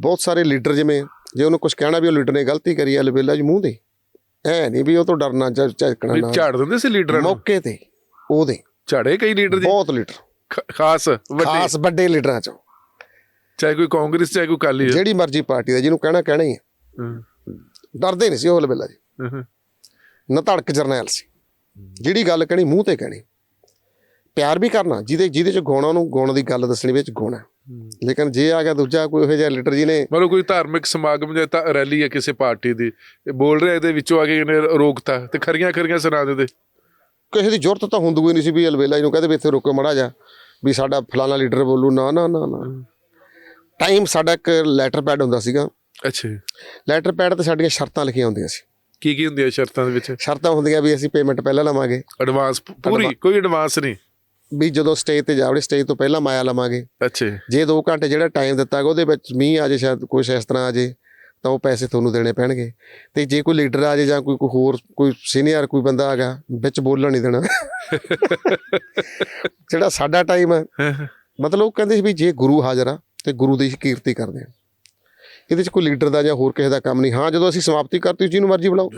ਬਹੁਤ ਸਾਰੇ ਲੀਡਰ ਜਿਵੇਂ ਜੇ ਉਹਨੂੰ ਕੁਝ ਕਹਿਣਾ ਵੀ ਉਹ ਲੀਡਰ ਨੇ ਗਲਤੀ ਕਰੀ ਆ ਲਵੇਲਾ ਜੀ ਮੂੰਹ ਦੇ। ਐ ਨਹੀਂ ਵੀ ਉਹ ਤੋਂ ਡਰਨਾ ਝਟਕਣਾ ਨਾ। ਝਾੜ ਦਿੰਦੇ ਸੀ ਲੀਡਰਾਂ ਨੂੰ? ਮੌਕੇ ਤੇ ਉਹਦੇ। ਝਾੜੇ ਕਈ ਲੀਡਰ ਜੀ? ਬਹੁਤ ਲੀਡਰ। ਖਾਸ ਵੱਡੇ। ਖਾਸ ਵੱਡੇ ਲੀਡਰਾਂ ਚੋਂ। ਚਾਹੇ ਕੋਈ ਕਾਂਗਰਸ ਚਾਹੇ ਕੋਈ ਕਾਲੀ ਹੈ ਜਿਹੜੀ ਮਰਜ਼ੀ ਪਾਰਟੀ ਦਾ ਜਿਹਨੂੰ ਕਹਿਣਾ ਕਹਿਣਾ ਹੀ ਹੈ ਹੂੰ, ਡਰਦੇ ਨਹੀਂ ਸੀ ਉਹ ਲਵੇਲਾ ਜੀ। ਹੂੰ, ਹੂੰ। ਨਾ ਧੜਕ ਜਰਨੈਲ ਸੀ। ਜਿਹੜੀ ਗੱਲ ਕਹਿਣੀ ਮੂੰਹ ਤੇ ਕਹਿਣੀ। ਪਿਆਰ ਵੀ ਕਰਨਾ ਜਿਹਦੇ ਜਿਹਦੇ ਚ ਗਾਉਣਾ ਉਹਨੂੰ ਗਾਉਣ ਦੀ ਗੱਲ ਦੱਸਣੀ ਵਿੱਚ ਗਾਉਣਾ ਲੇਕਿਨ ਜੇ ਆ ਗਿਆ ਦੂਜਾ ਕੋਈ ਇਹੋ ਜਿਹਾ ਲੀਡਰ ਜੀ ਨੇ ਮਤਲਬ ਕੋਈ ਧਾਰਮਿਕ ਸਮਾਗਮ ਜਾਂ ਤਾਂ ਰੈਲੀ ਹੈ ਕਿਸੇ ਪਾਰਟੀ ਦੀ ਇਹ ਬੋਲ ਰਿਹਾ ਇਹਦੇ ਵਿੱਚੋਂ ਆ ਕੇ ਇਹਨੇ ਰੋਕਤਾ ਤੇ ਖਰੀਆਂ ਖਰੀਆਂ ਸੁਣਾ ਦਿੰਦੇ। ਕਿਸੇ ਦੀ ਜ਼ਰੂਰਤ ਤਾਂ ਹੁੰਦੀ ਹੀ ਨਹੀਂ ਸੀ ਵੀ ਅਲਵੇਲਾ ਜੀ ਨੂੰ ਕਹਦੇ ਵੀ ਇੱਥੇ ਰੁਕੋ ਮੜਾ ਜਾ ਵੀ ਸਾਡਾ ਫਲਾਣਾ ਲੀਡਰ ਬੋਲੂ ਨਾ ਨਾ ਨਾ ਨਾ। ਟਾਈਮ ਸਾਡਾ ਇੱਕ ਲੈਟਰ ਪੈਡ ਹੁੰਦਾ ਸੀਗਾ। ਅੱਛਾ। ਲੈਟਰ ਪੈਡ ਤੇ ਸਾਡੀਆਂ ਸ਼ਰਤਾਂ ਲਿਖੀਆਂ ਹੁੰਦੀਆਂ ਸੀ। ਕੀ ਕੀ ਹੁੰਦੀਆਂ ਸ਼ਰਤਾਂ ਦੇ ਵਿੱਚ? ਸ਼ਰਤਾਂ ਹੁੰਦੀਆਂ ਵੀ ਅਸੀਂ ਪੇਮੈਂਟ ਪਹਿਲਾਂ ਲਵਾਂਗੇ। ਐਡਵਾਂਸ ਪੂਰੀ ਕੋਈ ਐਡਵਾਂਸ ਨਹੀਂ। ਵੀ ਜਦੋਂ ਸਟੇਜ ਤੇ ਜਾਵੜੇ ਸਟੇਜ ਤੋਂ ਪਹਿਲਾਂ ਮਾਇਆ ਲਵਾਂਗੇ। ਅੱਛਾ। ਜੀ। ਜੇ 2 ਘੰਟੇ ਜਿਹੜਾ ਟਾਈਮ ਦਿੱਤਾ ਗਾ ਉਹਦੇ ਵਿੱਚ ਮੀਂਹ ਆ ਜੇ ਸ਼ਾਇਦ ਕੁਛ ਇਸ ਤਰ੍ਹਾਂ ਆ ਜੇ ਤਾਂ ਉਹ ਪੈਸੇ ਤੁਹਾਨੂੰ ਦੇਣੇ ਪੈਣਗੇ। ਤੇ ਜੇ ਕੋਈ ਲੀਡਰ ਆ ਜੇ ਜਾਂ ਕੋਈ ਕੋਈ ਹੋਰ ਕੋਈ ਸੀਨੀਅਰ ਕੋਈ ਬੰਦਾ ਆ ਗਿਆ ਵਿੱਚ ਬੋਲਣ ਨਹੀਂ ਦੇਣਾ। ਜਿਹੜਾ ਸਾਡਾ ਟਾਈਮ ਹੈ ਮਤਲਬ ਉਹ ਕਹਿੰਦੇ ਸੀ ਵੀ ਜੇ ਗੁਰੂ ਹਾਜ਼ਰ ਆ ਤੇ ਗੁਰੂ ਦੀ ਕੀਰਤੀ ਕਰਦੇ ਆ। ਇਹਦੇ 'ਚ ਕੋਈ ਲੀਡਰ ਦਾ ਜਾਂ ਹੋਰ ਕਿਸੇ ਦਾ ਕੰਮ ਨਹੀਂ ਹਾਂ ਜਦੋਂ ਅਸੀਂ ਸਮਾਪਤੀ ਕਰਤੀ ਜਿਹਨੂੰ ਮਰਜ਼ੀ ਬੁਲਾਓ।